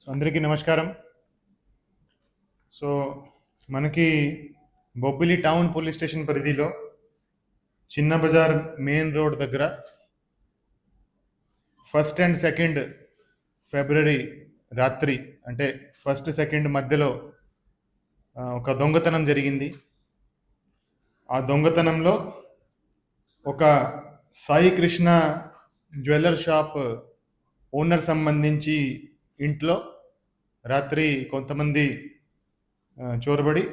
So అందరికీ నమస్కారం. So మనకి బొబ్బిలి టౌన్ పోలీస్ స్టేషన్ పరిధిలో చిన్న బజార్ మెయిన్ రోడ్ దగ్గర ఫస్ట్ అండ్ సెకండ్ ఫిబ్రవరి రాత్రి అంటే ఫస్ట్ సెకండ్ మధ్యలో ఒక దొంగతనం జరిగింది. ఆ దొంగతనంలో ఒక Sai Krishna jeweller shop owner సంబంధించి ఇంట్లో రాత్రి కొంతమంది చోరబడి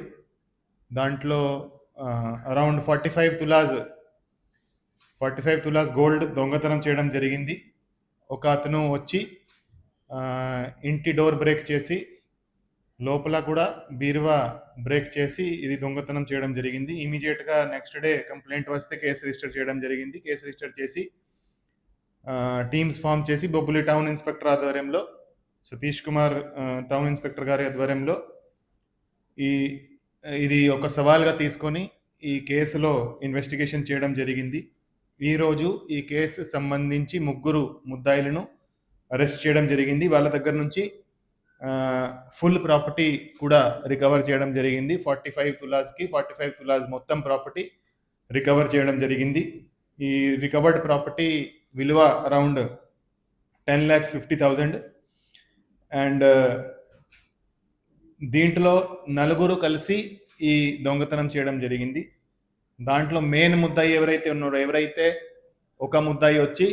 దాంట్లో around forty five tolas forty five tolas gold దొంగతనం చేయడం జరిగింది. ఒక అతను వచ్చి ఇంటి డోర్ బ్రేక్ చేసి లోపల కూడా బీరువా బ్రేక్ చేసి ఇది దొంగతనం చేయడం జరిగింది. ఇమీడియట్గా నెక్స్ట్ డే కంప్లైంట్ వస్తే కేసు రిజిస్టర్ చేయడం జరిగింది. కేసు రిజిస్టర్ చేసి టీమ్స్ ఫామ్ చేసి బొబ్బులి టౌన్ ఇన్స్పెక్టర్ ఆధ్వర్యంలో సతీష్ కుమార్ టౌన్ ఇన్స్పెక్టర్ గారి ఆధ్వర్యంలో ఈ ఇది ఒక సవాల్గా తీసుకొని ఈ కేసులో ఇన్వెస్టిగేషన్ చేయడం జరిగింది. ఈరోజు ఈ కేసు సంబంధించి ముగ్గురు ముద్దాయిలను అరెస్ట్ చేయడం జరిగింది. వాళ్ళ దగ్గర నుంచి ఫుల్ ప్రాపర్టీ కూడా రికవర్ చేయడం జరిగింది. ఫార్టీ ఫైవ్ తులాస్కి ఫార్టీ ఫైవ్ తులాస్ మొత్తం ప్రాపర్టీ రికవర్ చేయడం జరిగింది. ఈ రికవర్డ్ ప్రాపర్టీ విలువ around ten lakhs fifty thousand and దీంట్లో నలుగురు కలిసి ఈ దొంగతనం చేయడం జరిగింది. దాంట్లో మెయిన్ ముద్దాయి ఎవరైతే ఉన్నారో ఎవరైతే ఒక ముద్దాయి వచ్చి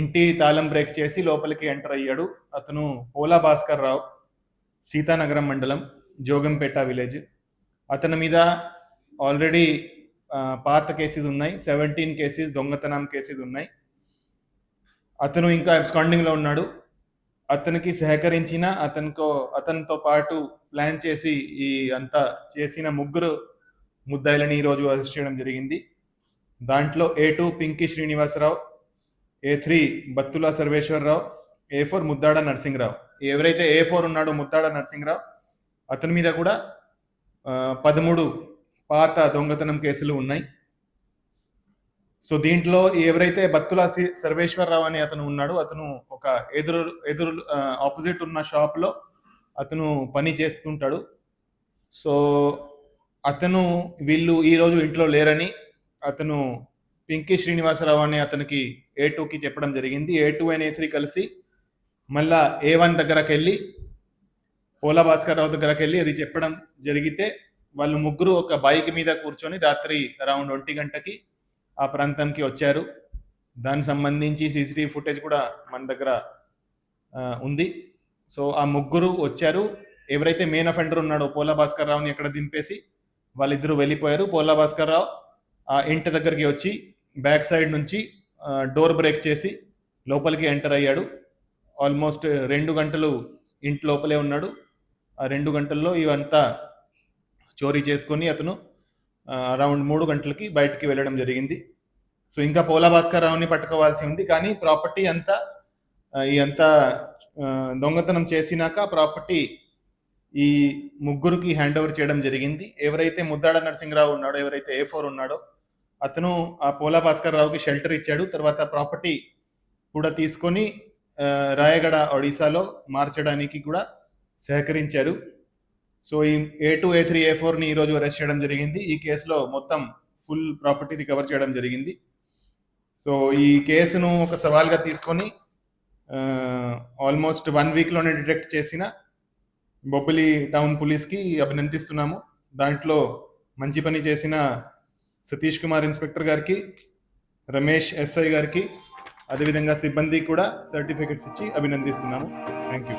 ఇంటి తాళం బ్రేక్ చేసి లోపలికి ఎంటర్ అయ్యాడు అతను పోలా భాస్కర్ రావు సీతానగరం మండలం జోగంపేట విలేజ్. అతని మీద ఆల్రెడీ పాత కేసెస్ ఉన్నాయి సెవెంటీన్ కేసెస్ దొంగతనం కేసెస్ ఉన్నాయి. అతను ఇంకా ఎబ్స్కాండింగ్లో ఉన్నాడు. అతనికి సహకరించిన అతనికో అతనితో పాటు ప్లాన్ చేసి ఈ అంతా చేసిన ముగ్గురు ముద్దాయిలని ఈరోజు అరెస్ట్ చేయడం జరిగింది. దాంట్లో A two Pinki Srinivasarao A three Battula Sarveswararao A four Muddada Narasimharao. ఎవరైతే ఏ ఫోర్ ఉన్నాడో ముద్దాడ నరసింహరావు అతని మీద కూడా పదమూడు పాత దొంగతనం కేసులు ఉన్నాయి. సో దీంట్లో ఎవరైతే బత్తుల సర్వేశ్వరరావు అని అతను ఉన్నాడు అతను ఒక ఎదురు ఎదురు ఆపోజిట్ ఉన్న షాప్లో అతను పని చేస్తుంటాడు. సో అతను వీళ్ళు ఈరోజు ఇంట్లో లేరని అతను పింకీ శ్రీనివాసరావు అనే అతనికి ఏ టూకి చెప్పడం జరిగింది. A two and A three కలిసి మళ్ళా ఏ వన్ దగ్గరకు వెళ్ళి పోలా భాస్కర్ రావు దగ్గరకు వెళ్ళి అది చెప్పడం జరిగితే వాళ్ళు ముగ్గురు ఒక బైక్ మీద కూర్చొని రాత్రి అరౌండ్ ఒంటి గంటకి ఆ ప్రాంతంకి వచ్చారు. దానికి సంబంధించి సీసీటీవీ ఫుటేజ్ కూడా మన దగ్గర ఉంది. సో ఆ ముగ్గురు వచ్చారు. ఎవరైతే మెయిన్ అఫెండర్ ఉన్నాడో పోలా భాస్కర్ రావుని ఎక్కడ దింపేసి వాళ్ళిద్దరూ వెళ్ళిపోయారు. పోలా భాస్కర్ రావు ఆ ఇంటి దగ్గరికి వచ్చి బ్యాక్ సైడ్ నుంచి డోర్ బ్రేక్ చేసి లోపలికి ఎంటర్ అయ్యాడు. ఆల్మోస్ట్ రెండు గంటలు ఇంటి లోపలే ఉన్నాడు. ఆ రెండు గంటల్లో ఇవంతా చోరీ చేసుకొని అతను అరౌండ్ మూడు గంటలకి బయటికి వెళ్ళడం జరిగింది. సో ఇంకా పోలా భాస్కర్ రావుని పట్టుకోవాల్సి ఉంది. కానీ ప్రాపర్టీ అంతా ఈ అంతా దొంగతనం చేసినాక ప్రాపర్టీ ఈ ముగ్గురికి హ్యాండ్ ఓవర్ చేయడం జరిగింది. ఎవరైతే ముద్దాడ నరసింహరావు ఉన్నాడో ఎవరైతే ఏ ఫోర్ ఉన్నాడో అతను ఆ పోలా భాస్కర్ రావుకి షెల్టర్ ఇచ్చాడు. తర్వాత ప్రాపర్టీ కూడా తీసుకొని రాయగడ ఒడిశాలో మార్చడానికి కూడా సహకరించారు. సో ఈ ఏ టూ ఏ త్రీ ఏ ఫోర్ని ఈరోజు అరెస్ట్ చేయడం జరిగింది. ఈ కేసులో మొత్తం ఫుల్ ప్రాపర్టీ రికవర్ చేయడం జరిగింది. సో ఈ కేసును ఒక సవాల్గా తీసుకొని ఆల్మోస్ట్ వన్ వీక్లోనే డిటెక్ట్ చేసిన బొబ్బిలి టౌన్ పోలీస్కి అభినందిస్తున్నాము. దాంట్లో మంచి పని చేసిన సతీష్ కుమార్ ఇన్స్పెక్టర్ గారికి రమేష్ ఎస్ఐ గారికి అదేవిధంగా సిబ్బంది కూడా సర్టిఫికెట్స్ ఇచ్చి అభినందిస్తున్నాము. Thank you